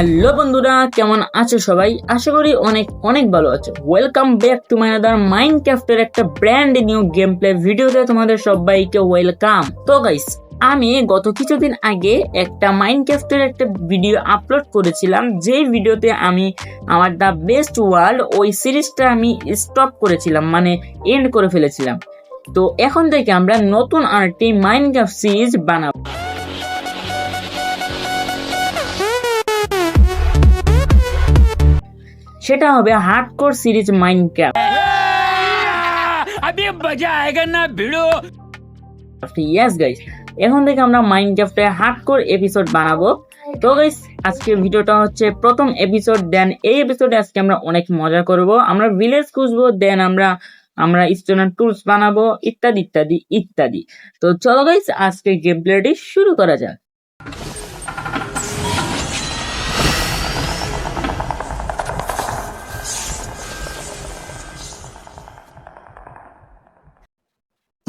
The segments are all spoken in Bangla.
হ্যালো বন্ধুরা, কেমন আছো সবাই? আশা করি অনেক অনেক ভালো আছো। Welcome back to my other mind ক্রাফটের একটা ব্র্যান্ড নিউ গেম প্লে ভিডিওতে তোমাদের সবাইকে ওয়েলকাম তো গাইস আমি গত কিছুদিন আগে একটা মাইন্ড ক্রাফটের একটা ভিডিও আপলোড করেছিলাম। যেই ভিডিওতে আমি আমার দ্য বেস্ট ওয়ার্ল্ড ওই সিরিজটা আমি স্টপ করেছিলাম মানে এন্ড করে ফেলেছিলাম। তো এখন থেকে আমরা নতুন আরেকটি মাইন্ড ক্রাফট সিরিজ বানাবো। সেটা হবে হার্ডকোর সিরিজ মাইন্ড ইয়াস গাইস এখন থেকে আমরা মাইনক্রাফটে হার্ডকোর এপিসোড বানাবো। তো গাইস আজকে ভিডিওটা হচ্ছে প্রথম এপিসোড দেন এই এপিসোডে আজকে আমরা অনেক মজা করব। আমরা ভিলেজ খুঁজবো দেন আমরা আমরা স্টোনার টুলস বানাবো ইত্যাদি ইত্যাদি ইত্যাদি। তো চলো গাইস আজকে গেম প্লেটি শুরু করা যাক।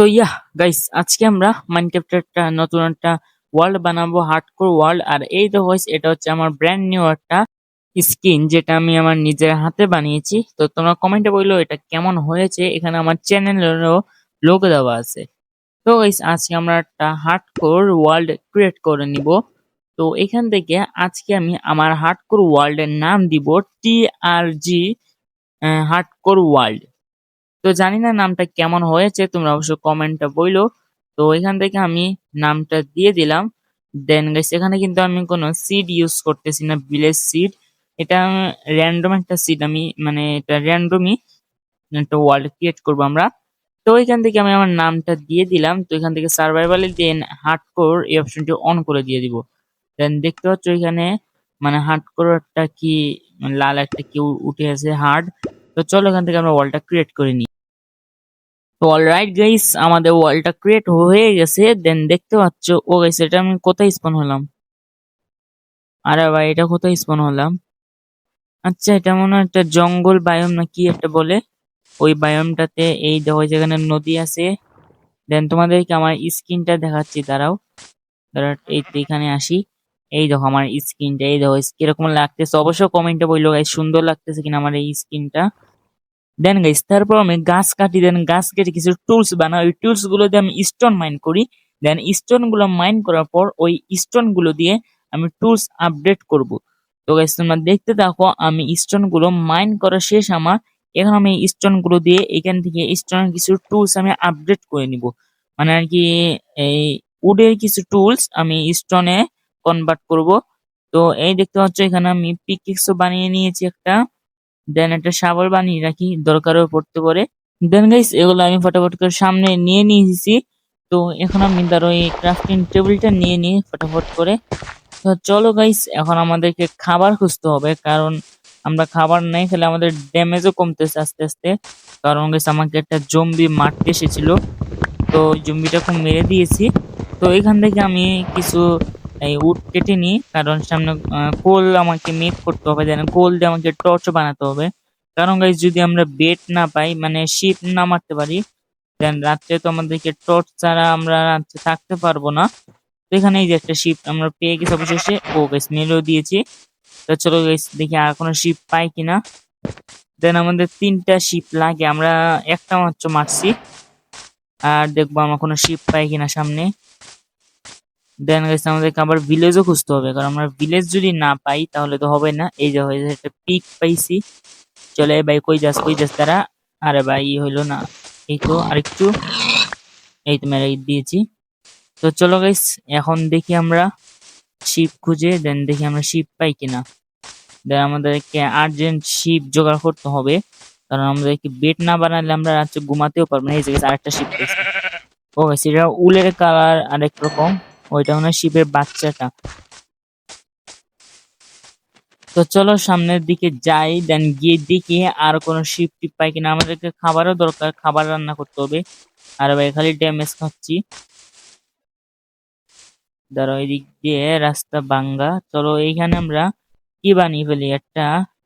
তো ইয়া গাইস আজকে আমরা মাইনক্রাফটের একটা নতুন একটা ওয়ার্ল্ড বানাবো হার্ডকোর ওয়ার্ল্ড আর এই তো গাইস এটা হচ্ছে আমার ব্র্যান্ড নিউ একটা স্কিন যেটা আমি আমার নিজের হাতে বানিয়েছি। তো তোমরা কমেন্টে বলল এটা কেমন হয়েছে, এখানে আমার চ্যানেলেরও লোগো দেওয়া আছে। তো গাইস আজকে আমরা একটা হার্ডকোর ওয়ার্ল্ড ক্রিয়েট করে নিব। তো এখান থেকে আজকে আমি আমার হার্ডকোর ওয়ার্ল্ডের নাম দিব টি আর জি হার্ডকোর ওয়ার্ল্ড তো জানি না নামটা কেমন হয়েছে, তোমরা অবশ্য কমেন্টটা বইলো। তো এখান থেকে আমি নামটা দিয়ে দিলাম। দেন গাইস এখানে কিন্তু আমি কোনো সিড ইউজ করতেছি না ভিলেজ সিড এটা র্যান্ডম একটা সিড আমি মানে এটা র্যান্ডমই একটা ওয়ার্ল্ড ক্রিয়েট করব আমরা। তো এখান থেকে আমি আমার নামটা দিয়ে দিলাম। তো এখান থেকে সার্ভাইভালে দেন হার্ড কোর এই অপশনটি অন করে দিয়ে দিব। দেন দেখতে পাচ্ছ এখানে মানে হার্ড একটা কি, লাল একটা কি উঠে আছে হার্ড তো চলো এখান থেকে আমরা ওয়ালটা ক্রিয়েট করে নিই। তো অলরাইট গাইস আমাদের ওয়ালটা ক্রিয়েট হয়ে গেছে দেন দেখতে পাচ্ছ, ও গাইস এটা আমি কোথায় স্পন হলাম? আরে ভাই, এটা কোথায় স্পন হলাম? আচ্ছা এটা মনে হয় একটা জঙ্গল বায়োম না কি একটা বলে? ওই বায়োমটাতে এই দেখো, যেখানে নদী আছে। দেন তোমাদেরকে আমার স্কিনটা দেখাচ্ছি, দাঁড়াও। দাঁড়া, এই এখানে আসি। এই দেখো, আমার স্কিনটা এই দেখো, কীরকম লাগতেছে। অবশ্যই কমেন্টে বলল সুন্দর লাগতেছে কিনা আমার এই স্কিনটা দেন গাইস তারপর আমি গাছ কাটি, দেন গাছ কেটে কিছু টুলস বানাই, ওই টুলসগুলো দিয়ে আমি স্টোন মাইন করি। দেন স্টোনগুলো মাইন করার পর ওই স্টোনগুলো দিয়ে আমি টুলস আপডেট করব। তো গাইস তোমরা দেখতে থাকো, আমি স্টোনগুলো মাইন করা শেষ আমার। এখন আমি স্টোনগুলো দিয়ে এখান থেকে স্টোনের কিছু টুলস আমি আপডেট করে নিব। মানে আর কি, এই উডের কিছু টুলস আমি স্টোনে কনভার্ট করব। তো এই দেখতে পাচ্ছ, এখানে আমি পিকেক্সও বানিয়ে নিয়েছি একটা। দেন একটা শাবল বানিয়ে রাখি, দরকারও পড়তে পারে। দেন গাইস এগুলো আমি ফটাফট করে সামনে নিয়ে নিয়েছি। তো এখন আমি ধরো এই ক্রাফটিং টেবিলটা নিয়ে নিই ফটাফট করে। তো চলো গাইস এখন আমাদেরকে খাবার খুঁজতে হবে, কারণ আমরা খাবার নাই খেলে আমাদের ড্যামেজও কমতেছে আস্তে আস্তে। কারণ গাইস আমাকে একটা জম্বি মারতে এসেছিল। তো জম্বিটা খুব মেরে দিয়েছি। তো এখান থেকে আমি কিছু এই উড কেটে নিই, কারণ সামনে কোল আমাকে মেক করতে হবে যেন কোল দিয়ে আমাকে টর্চ বানাতে হবে। কারণ গাইস যদি আমরা বেড না পাই মানে শিপ না মারতে পারি দেন রাত্রে তো আমাদেরকে টর্চ ছাড়া আমরা রাত্রে থাকতে পারব না। তো এখানে এই যে একটা শিপ আমরা পেয়ে গেছি অবশেষে। ও গাইস মেলেও দিয়েছি। তো চলো গাইস দেখি আর কোনো শিপ পাই কিনা। দেন আমাদের তিনটা শিপ লাগে, আমরা একটা মাত্র মারছি। আর দেখব আমরা কোনো শিপ পাই কিনা সামনে। দেন গেছে আমাদেরকে আবার ভিলেজও খুঁজতে হবে। কারণ আমরা ভিলেজ যদি না পাই, তাহলে তো হবে না। এই যে হয়েছে একটা পিক পাইছি। চলে ভাই, কই যাস কই যাস তারা? আরে ভাই হইল না। এই তো আরেকটু। এই তো মেরে দিয়েছি। তো চলো গাইস এখন দেখি আমরা শিপ খুঁজে দেন দেখি আমরা শিপ পাই কিনা। দেন আমাদেরকে আর্জেন্ট শিপ জোগাড় করতে হবে। কারণ আমাদেরকে বেড না বানালে আমরা রাত্রে ঘুমাতেও পারব না। এই জায়গায় আরেকটা শিপ পেয়েছি ও গাইস এটা উলের কালার আরেক রকম। ওইটা মনে শিপের বাচ্চাটা। তো চলো সামনের দিকে যাই দেন গিয়ে দেখি আর কোনো শিপ টিপ পাই কিনা। আমাদেরকে খাবারও দরকার, খাবার রান্না করতে হবে। আর ভাই, খালি ড্যামেজ খাচ্ছি। ধরো এদিক দিয়ে রাস্তা বাঙ্গা। চলো, এইখানে আমরা কি বানিয়ে ফেলি? একটা,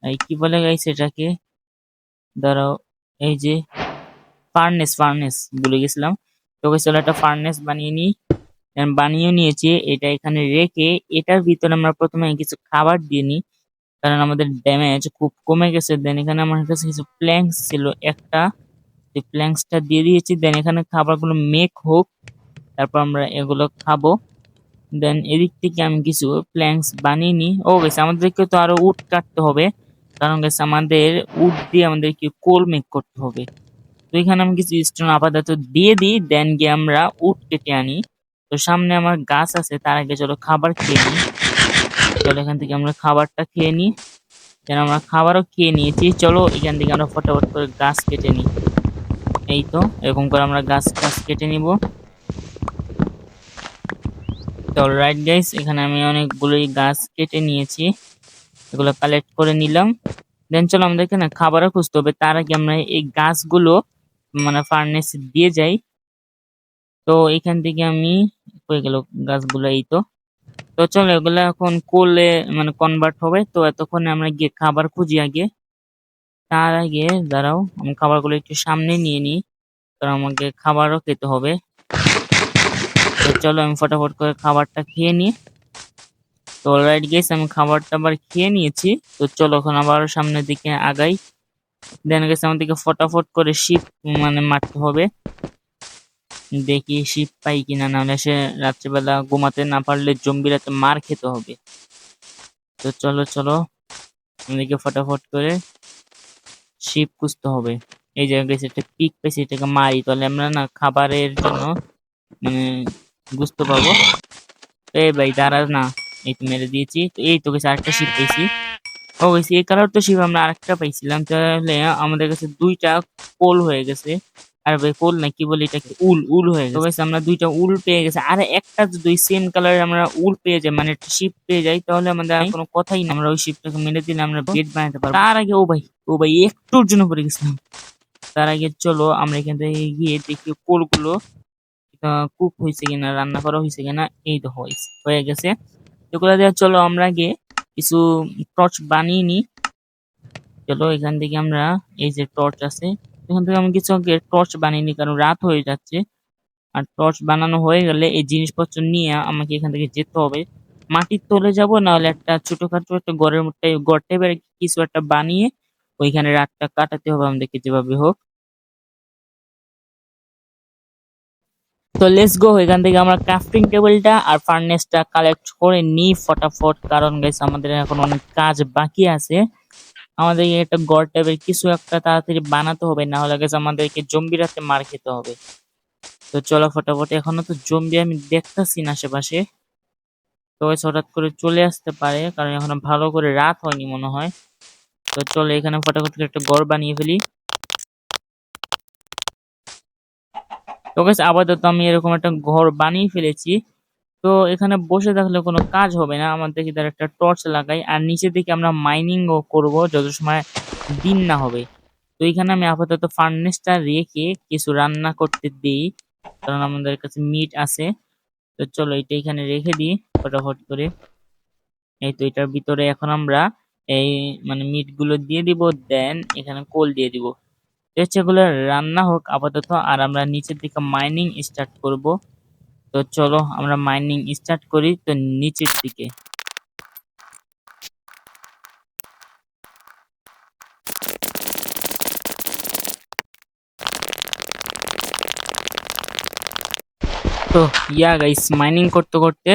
এই কি বলে গাইছে এটাকে? ধরো এই যে ফার্নেস ফার্নেস, ভুলে গেছিলাম। তোকে চলো একটা ফার্নেস বানিয়ে নিই। বানিয়েও নিয়েছি, এটা এখানে রেখে এটার ভিতরে আমরা প্রথমে কিছু খাবার দিয়ে কারণ আমাদের ড্যামেজ খুব কমে গেছে। দেন এখানে আমার কাছে কিছু প্ল্যাঙ্কস ছিল একটা। এই প্ল্যাঙ্কসটা দিয়ে দিয়েছি। দেন এখানে খাবারগুলো মেক হোক, তারপর আমরা এগুলো খাব। দেন এদিক থেকে আমি কিছু প্ল্যাঙ্কস বানিয়ে নিই। ও গেছে আমাদেরকে তো আরও উড কাটতে হবে। কারণ গেছে আমাদের উড দিয়ে আমাদেরকে কোল মেক করতে হবে। তো এখানে আমি কিছু স্টোন আপাতত দিয়ে দিই। দেন গিয়ে আমরা উড কেটে আনি। তো সামনে আমার গাছ আছে, তার আগে চলো খাবার খেয়ে নিই। চলো এখান থেকে আমরা খাবারটা খেয়ে নিই। দেন আমরা খাবারও খেয়ে নিয়েছি। চলো এখান থেকে আমরা ফটাফট করে গাছ কেটে নিই। এই তো, এরকম করে আমরা গাছ গাছ কেটে নিব। তো রাইট গাইস এখানে আমি অনেকগুলোই গাছ কেটে নিয়েছি। এগুলো কালেক্ট করে নিলাম। দেন চলো আমাদেরকে না খাবারও খুঁজতে হবে। তার আগে আমরা এই গাছগুলো মানে ফার্নেস দিয়ে যাই। তো এখান থেকে আমি হয়ে গেল গাছগুলো এই তো। তো চলো এগুলো এখন কোলে মানে কনভার্ট হবে। তো এতক্ষণে আমরা গিয়ে খাবার খুঁজি আগে। তার আগে দাঁড়াও, আমি খাবারগুলো একটু সামনে নিয়ে নিই। কারণ আমাকে খাবারও খেতে হবে। তো চলো আমি ফটাফট করে খাবারটা খেয়ে নিই। তো অলরাইট গেস আমি খাবারটা আবার খেয়ে নিয়েছি। তো চলো এখন আবার সামনের দিকে আগাই। দেন গেছে আমাদেরকে ফটাফট করে শিপ মানে মারতে হবে। দেখি শিপ পাই কিনা, নাহলে সে রাত্রিবেলা ঘুমাতে না পারলে জম্বিরাতে মার খেতে হবে। তো চলো চলো, আমাদেরকে ফটাফট করে শিপ খুঁজতে হবে। এই জায়গায় একটা পিক পেয়েছি, এটাকে মারি, তাহলে আমরা না খাবারের জন্য মানে বুঝতে পারব। তো এই ভাই, দাঁড়া না, এই তো মেরে দিয়েছি, তো এই তো গেছে আরেকটা শিপ পেয়েছি। ও গেছি, এই কালার তো শিপ আমরা আরেকটা পাইছিলাম, তাহলে আমাদের কাছে দুইটা কোল হয়ে গেছে। আর ভাই পোল না কি বলি এটাকে? উল উল হয়ে গেছে। আমরা দুইটা উল পেয়ে গেছে। আর একটা যদি সেম কালারের আমরা উল পেয়ে যাই মানে শিপ পেয়ে যাই তাহলে আমাদের আর কোনো কথাই না। আমরা ওই শিপটাকে মেরে দিলে আমরা বেড বানাতে পারব। তার আগে ও ভাই ও ভাই একটুর জন্য পড়ে গেছিলাম। তার আগে চলো আমরা এখান থেকে গিয়ে দেখি কোলগুলো কুক হয়েছে কিনা রান্না করা হয়েছে কিনা। এই তো হয়েছে হয়ে গেছে। এগুলো দিয়ে চলো আমরা গিয়ে কিছু টর্চ বানিয়ে নিই চলো এখান থেকে আমরা এই যে টর্চ আছে এখান থেকে আমি কিছু আগে টর্চ বানিয়ে নিই, কারণ রাত হয়ে যাচ্ছে। আর টর্চ বানানো হয়ে গেলে এই জিনিসপত্র নিয়ে আমাকে এখান থেকে যেতে হবে। মাটির তলে যাব, নাহলে একটা ছোটখাটো একটা ঘরের মধ্যে ঘর টাইপের কিছু একটা বানিয়ে ওইখানে রাতটা কাটাতে হবে আমাদেরকে যেভাবে হোক। তো লেটস গো এখান থেকে আমরা ক্রাফটিং টেবিলটা আর ফার্নেসটা কালেক্ট করে নিই ফটাফট, কারণ গাইস আমাদের এখন অনেক কাজ বাকি আছে। আমাদের একটা গড় টাইপের কিছু একটা তাড়াতাড়ি বানাতে হবে, না হলে গেছে আমাদেরকে জম্বি রাতে মার খেতে হবে। তো চলো ফটাফট, এখনও তো জম্বি আমি দেখতেছি না আশেপাশে। তো হঠাৎ করে চলে আসতে পারে, কারণ এখনও ভালো করে রাত হয়নি মনে হয়। তো চলো এখানে ফটাফট করে একটা গড় বানিয়ে ফেলি। তো গাছ আপাতত আমি এরকম একটা ঘর বানিয়ে ফেলেছি। তো এখানে বসে থাকলে কোনো কাজ হবে না। আমাদেরকে তার একটা টর্চ লাগাই আর নিচে দিকে আমরা মাইনিং ও করব, যত সময় দিন না হবে। তো এখানে আমি আপাতত ফার্নেসটা রেখে কিছু রান্না করতে দিই, কারণ আমাদের কাছে মিট আছে। তো চলো এটা এখানে রেখে দিই ফটাফট করে। এই তো এটার ভিতরে এখন আমরা এই মানে মিটগুলো দিয়ে দিব দেন এখানে কোল দিয়ে দিব। এগুলো রান্না হোক আপাতত, আর আমরা নিচের দিকে মাইনিং স্টার্ট করব। তো চলো আমরা মাইনিং স্টার্ট করি তো নিচের দিকে। তো ইয়া গাইস মাইনিং করতে করতে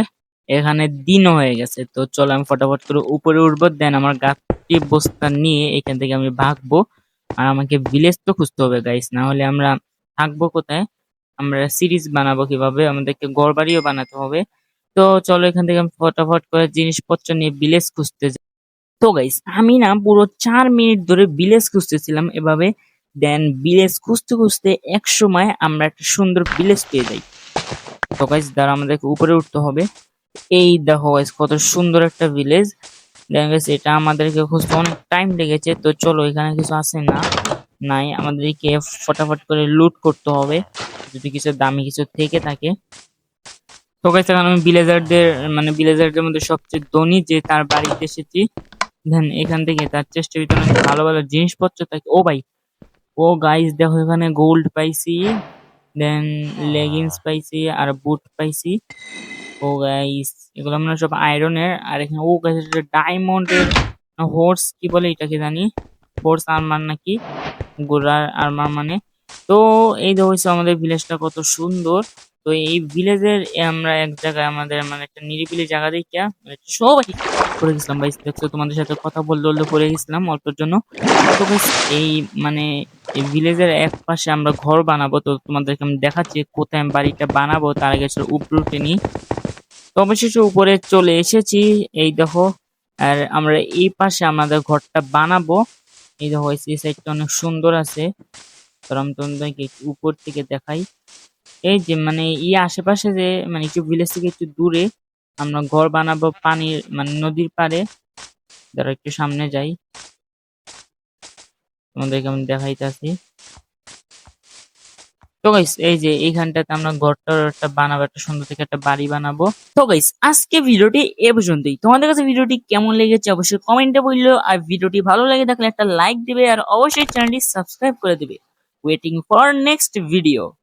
এখানে দিনও হয়ে গেছে। তো চলো আমি ফটাফট করে উপরে উঠবো দেন আমার গাছটি বস্তা নিয়ে এখান থেকে আমি ভাগবো। আর আমাকে ভিলেজ তো খুঁজতে হবে গাইস না হলে আমরা থাকব কোথায়? আমরা সিরিজ বানাবো কীভাবে, আমাদেরকে ঘর বাড়িও বানাতে হবে। তো চলো এখান থেকে আমি ফটাফট করে জিনিসপত্র নিয়ে বিলেজ খুঁজতে যাই। তো গাইস আমি না পুরো চার মিনিট ধরে বিলেজ খুঁজতেছিলাম। এভাবে দেন বিলেজ খুঁজতে খুঁজতে এক সময় আমরা একটা সুন্দর ভিলেজ পেয়ে যাই। তো গাইস দ্বারা আমাদেরকে উপরে উঠতে হবে। এই দেখো গাইস কত সুন্দর একটা ভিলেজ দেখা গেছে এটা আমাদেরকে খুঁজতে অনেক টাইম লেগেছে। তো চলো, এখানে কিছু আছে না, নাই। আমাদেরকে ফটাফট করে লুট করতে হবে। যদি কিছু দামি কিছু থেকে থাকে। তো গাইস এখন আমি ভিলেজারদের মানে ভিলেজারদের মধ্যে সবচেয়ে ধনী যে তার বাড়িতে এসেছি দেন এখান থেকে তার চেষ্টা ভিতরে অনেক ভালো ভালো জিনিসপত্র থাকে। ও ভাই, ও গাইস দেখো এখানে গোল্ড পাইছি দেন লেগিংস পাইছি আর বুট পাইছি। ও গাইস এগুলো আমরা সব আয়রনের আর এখানে, ও গাইস ডায়মন্ডের হোর্স কি বলে এটাকে জানি? হোর্স আর্মার নাকি? ঘোড়ার আর্মার মানে। তো এই হচ্ছে আমাদের ভিলেজটা কত সুন্দর। তো এই ভিলেজের আমরা এক জায়গায় আমাদের মানে একটা নিরিবিলি জায়গা দেখিয়া মানে সবাই পড়ে গেছিলাম। ভাই দেখছ তোমাদের সাথে কথা বলতে বলতে পড়ে গেছিলাম অল্পের জন্য। তো এই মানে এই ভিলেজের এক পাশে আমরা ঘর বানাবো। তো তোমাদেরকে আমি দেখাচ্ছি কোথায় আমি বাড়িটা বানাবো। তার আগে উপরে উঠে নিই। তো অবশেষে উপরে চলে এসেছি। এই দেখো, আর আমরা এই পাশে আমাদের ঘরটা বানাবো। এই দেখো এই সাইডটা অনেক সুন্দর আছে। একটু উপর থেকে দেখাই। এই যে মানে ই আশেপাশে যে মানে একটু ভিলেজ থেকে একটু দূরে আমরা ঘর বানাবো পানির মানে নদীর পাড়ে। যারা একটু সামনে যাই। তোমাদেরকে আমি দেখাইতেছি। তো গাইস এই যে এইখানটাতে আমরা ঘরটা একটা বানাবো, একটা সুন্দর থেকে একটা বাড়ি বানাবো। তো গাইস আজকে ভিডিওটি এ পর্যন্তই। তোমাদের কাছে ভিডিওটি কেমন লেগেছে অবশ্যই কমেন্টে বলল। আর ভিডিওটি ভালো লাগে থাকলে একটা লাইক দিবে আর অবশ্যই চ্যানেলটি সাবস্ক্রাইব করে দিবে। waiting for next video.